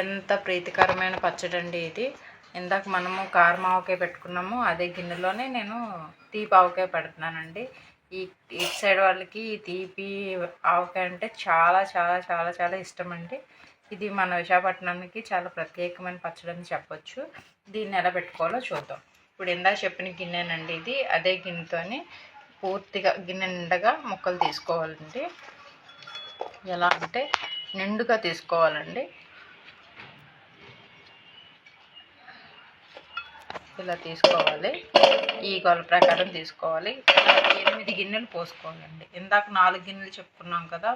ఎంత ప్రీతికరమైన పచ్చడి అండి ఇది. ఇందాక మనము కారం ఆవకాయ పెట్టుకున్నాము అదే గిన్నెలోనే నేను తీపి ఆవకాయ పెడుతున్నానండి. ఈ ఇటు సైడ్ వాళ్ళకి ఈ తీపి ఆవకాయ అంటే చాలా చాలా చాలా చాలా ఇష్టం అండి ఇది మన విశాఖపట్నానికి చాలా ప్రత్యేకమైన పచ్చడి అని చెప్పొచ్చు. దీన్ని ఎలా పెట్టుకోవాలో చూద్దాం. ఇప్పుడు ఇందాక చెప్పిన గిన్నెనండి ఇది. అదే గిన్నెతోని పూర్తిగా గిన్నె నిండగా ముక్కలు తీసుకోవాలండి. ఎలా అంటే నిండుగా తీసుకోవాలండి. ఇలా తీసుకోవాలి. ఈ కొల ప్రకారం తీసుకోవాలి. ఎనిమిది గిన్నెలు పోసుకోవాలండి. ఇందాక నాలుగు గిన్నెలు చెప్పుకున్నాం కదా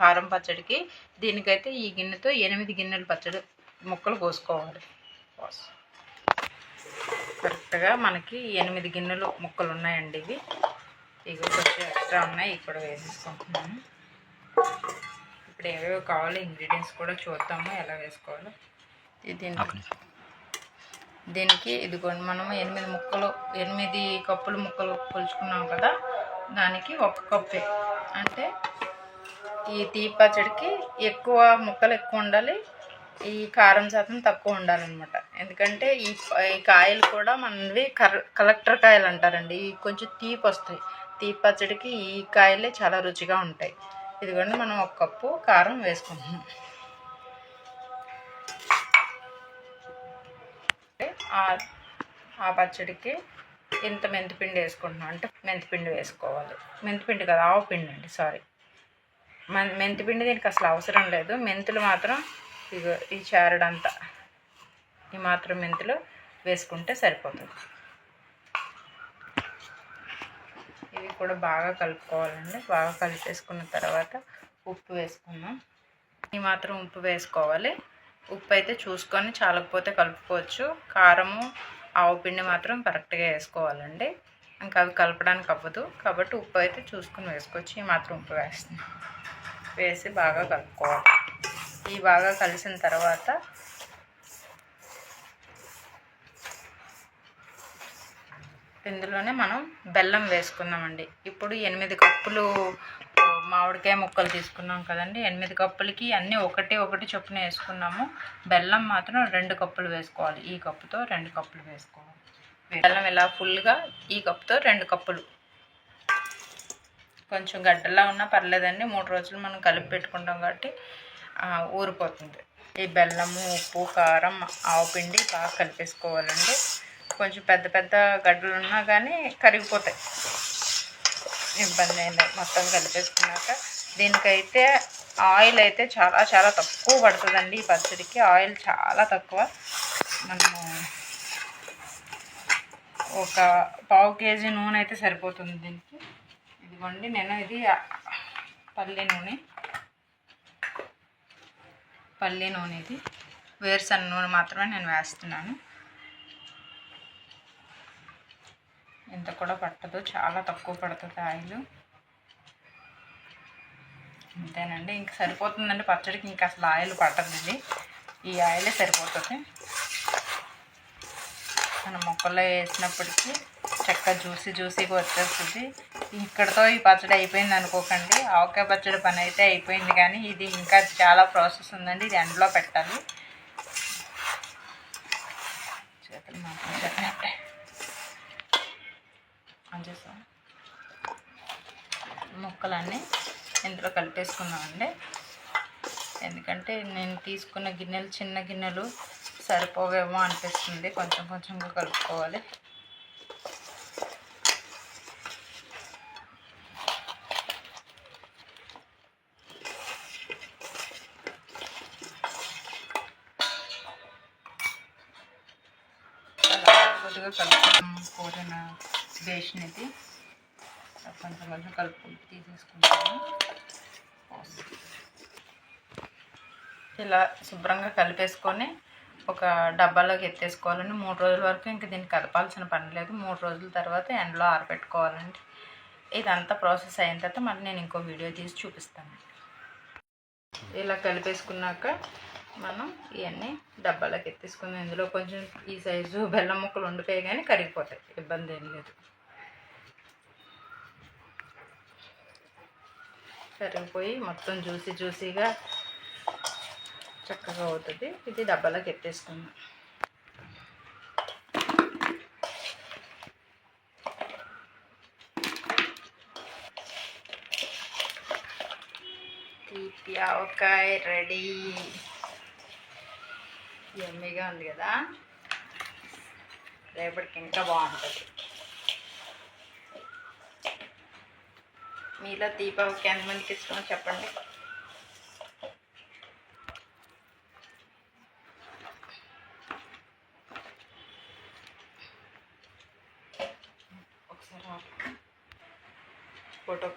కారం పచ్చడికి. దీనికైతే ఈ గిన్నెతో ఎనిమిది గిన్నెలు పచ్చడి ముక్కలు పోసుకోవాలి. కరెక్ట్గా మనకి ఎనిమిది గిన్నెలు ముక్కలు ఉన్నాయండి ఇవి. ఇవి కొంచెం ఎక్స్ట్రా ఉన్నాయి ఇక్కడ వేసేసుకుంటున్నాను. ఇప్పుడు ఏవేవో కావాలో ఇంగ్రీడియంట్స్ కూడా చూద్దాము ఎలా వేసుకోవాలో. ఇది దీనికి దీనికి ఇదిగోండి మనం ఎనిమిది ముక్కలు ఎనిమిది కప్పులు ముక్కలు కొలుచుకున్నాం కదా దానికి ఒక కప్పే. అంటే ఈ తీపి పచ్చడికి ఎక్కువ ముక్కలు ఎక్కువ ఉండాలి ఈ కారం శాతం తక్కువ ఉండాలన్నమాట. ఎందుకంటే ఈ కాయలు కూడా మనవి కర కలెక్టర్ కాయలు అంటారండి ఇవి కొంచెం తీపి వస్తాయి. పచ్చడికి ఈ కాయలే చాలా రుచిగా ఉంటాయి. ఇదిగోండి మనం ఒక కప్పు కారం వేసుకుంటున్నాం అంటే ఆ ఆ పచ్చడికి ఇంత మెంతిపిండి వేసుకుంటున్నాం. అంటే మెంతిపిండి వేసుకోవాలి. మెంతిపిండి కదా ఆవు పిండి అండి సారీ. మెంతిపిండి దీనికి అసలు అవసరం లేదు. మెంతులు మాత్రం ఇగో ఈ చారడంతా ఈ మాత్రం మెంతులు వేసుకుంటే సరిపోతుంది ఇవి కూడా బాగా కలుపుకోవాలండి. బాగా కలిపేసుకున్న తర్వాత ఉప్పు వేసుకుందాం. ఈ మాత్రం ఉప్పు వేసుకోవాలి. ఉప్పు అయితే చూసుకొని చాలకపోతే కలుపుకోవచ్చు. కారము ఆవు పిండి మాత్రం కరెక్ట్గా వేసుకోవాలండి. ఇంకా అవి కలపడానికి అవ్వదు. కాబట్టి ఉప్పు అయితే చూసుకొని వేసుకోవచ్చు. ఈ మాత్రం ఉప్పు వేస్తుంది వేసి బాగా కలుపుకోవాలి. ఈ బాగా కలిసిన తర్వాత ఇందులోనే మనం బెల్లం వేసుకుందామండి ఇప్పుడు ఎనిమిది కప్పులు మామిడికాయ ముక్కలు తీసుకున్నాం కదండి. ఎనిమిది కప్పులకి అన్నీ ఒకటి ఒకటి చొప్పున వేసుకున్నాము. బెల్లం మాత్రం రెండు కప్పులు వేసుకోవాలి. ఈ కప్పుతో రెండు కప్పులు వేసుకోవాలి. బెల్లం ఇలా ఫుల్గా ఈ కప్పుతో రెండు కప్పులు. కొంచెం గడ్డలా ఉన్నా పర్లేదండి. మూడు రోజులు మనం కలిపి పెట్టుకుంటాం కాబట్టి ఊరిపోతుంది. ఈ బెల్లము ఉప్పు కారం ఆవు పిండి బాగా కలిపేసుకోవాలండి. కొంచెం పెద్ద పెద్ద గడ్డలు ఉన్నా కానీ కరిగిపోతాయి. ఇబ్బంది అయింది. మొత్తం కలిపేసుకున్నాక దీనికైతే ఆయిల్ అయితే చాలా చాలా తక్కువ పడుతుందండి ఈ పచ్చడికి. ఆయిల్ చాలా తక్కువ. మనము ఒక పావు కేజీ నూనె అయితే సరిపోతుంది దీనికి. ఇదిగోండి నేను ఇది పల్లి నూనె. పల్లి నూనె ఇది. వేరుశనగ నూనె మాత్రమే నేను వేస్తున్నాను. ఇంత కూడా పట్టదు చాలా తక్కువ పడుతుంది ఆయిల్. అంతేనండి ఇంక సరిపోతుందండి పచ్చడికి ఇంకా అసలు ఆయిల్ పట్టదు ఇది. ఈ ఆయిలే సరిపోతుంది. మన మొక్కల్లో వేసినప్పటికీ చక్కగా జ్యూసీ జ్యూసీగా వచ్చేస్తుంది. ఇక్కడతో ఈ పచ్చడి అయిపోయింది అనుకోకండి. ఆవకాయ పచ్చడి పని అయితే అయిపోయింది కానీ ఇది ఇంకా చాలా ప్రాసెస్ ఉందండి. ఇది ఎండలో పెట్టాలి. చేతులు మాత్రం చెప్పండి అంచేస్తాం ముక్కలన్నీ ఇందులో కలిపేసుకున్నామండి ఎందుకంటే నేను తీసుకున్న గిన్నెలు చిన్న గిన్నెలు సరిపోవేమో అనిపిస్తుంది. కొంచెం కొంచెంగా కలుపుకోవాలి. కొద్దిగా కలుపుకున్నాం కూరన? బేషన్ ఇది. కొంచెం కొంచెం కలుపు తీసేసుకుంటాను. ఇలా శుభ్రంగా కలిపేసుకొని ఒక డబ్బాలోకి ఎత్తేసుకోవాలండి. మూడు రోజుల వరకు ఇంక దీన్ని కలపాల్సిన పని లేదు. మూడు రోజుల తర్వాత ఎండలో ఆరబెట్టుకోవాలండి. ఇదంతా ప్రాసెస్ అయిన తర్వాత మళ్ళీ నేను ఇంకో వీడియో తీసి చూపిస్తాను. ఇలా కలిపేసుకున్నాక మనం ఇవన్నీ డబ్బాలోకి ఎత్తేసుకుని ఇందులో కొంచెం ఈ సైజు బెల్లం ముక్కలు ఉండిపోయి కానీ కరిగిపోతాయి. ఇబ్బంది ఏం లేదు. కరిగిపోయి మొత్తం జ్యూసీ జ్యూసీగా చక్కగా అవుతుంది. ఇది డబ్బాలోకి ఎత్తేసుకుందాం. తీపి ఆవకాయ రెడీ. ఎమ్మిగా ఉంది కదా? రేపటికి ఇంకా బాగుంటుంది. మీలో దీపావళికి ఎంతమందికి ఇష్టమో చెప్పండి. ఒకసారి ఫోటో